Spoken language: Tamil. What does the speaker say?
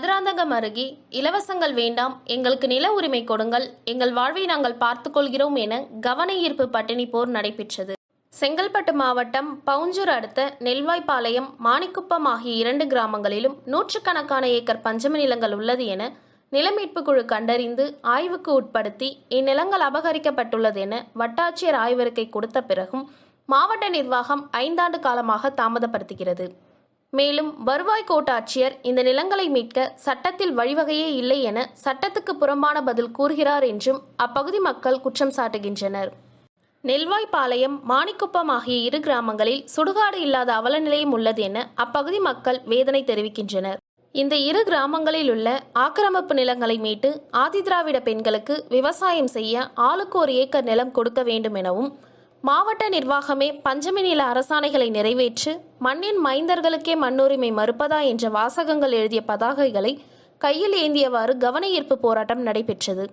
மதுராந்தகம் அருகே இலவசங்கள் வேண்டாம் எங்களுக்கு நில உரிமை கொடுங்கள் எங்கள் வாழ்வை நாங்கள் பார்த்துக்கொள்கிறோம் என கவன ஈர்ப்பு பட்டினி போர் நடைபெற்றது. செங்கல்பட்டு மாவட்டம் பவுஞ்சூர் அடுத்த நெல்வாய்ப்பாளையம் மாணிக்குப்பம் ஆகிய இரண்டு கிராமங்களிலும் நூற்றுக்கணக்கான ஏக்கர் பஞ்சமி நிலங்கள் உள்ளது என நிலமீட்பு குழு கண்டறிந்து ஆய்வுக்கு உட்படுத்தி இந்நிலங்கள் அபகரிக்கப்பட்டுள்ளது என வட்டாட்சியர் ஆய்வறிக்கை கொடுத்த பிறகும் மாவட்ட நிர்வாகம் ஐந்தாண்டு காலமாக தாமதப்படுத்துகிறது. மேலும் வருவாய் கோட்டாட்சியர் இந்த நிலங்களை மீட்க சட்டத்தில் வழிவகையே இல்லை என சட்டத்துக்கு புறம்பான பதில் கூறுகிறார் என்றும் அப்பகுதி மக்கள் குற்றம் சாட்டுகின்றனர். நெல்வாய்ப்பாளையம் மாணிக்குப்பம் ஆகிய இரு கிராமங்களில் சுடுகாடு இல்லாத அவலநிலையும் உள்ளது என அப்பகுதி மக்கள் வேதனை தெரிவிக்கின்றனர். இந்த இரு கிராமங்களில் உள்ள ஆக்கிரமிப்பு நிலங்களை மீட்டு ஆதிதிராவிட பெண்களுக்கு விவசாயம் செய்ய ஆளுக்கு ஒரு ஏக்கர் நிலம் கொடுக்க வேண்டும் எனவும் மாவட்ட நிர்வாகமே பஞ்சமி நில அரசாணைகளை நிறைவேற்று மண்ணின் மைந்தர்களுக்கே மண்ணுரிமை மறுப்பதா என்ற வாசகங்கள் எழுதிய பதாகைகளை கையில் ஏந்தியவாறு கவன ஈர்ப்பு போராட்டம் நடைபெற்றது.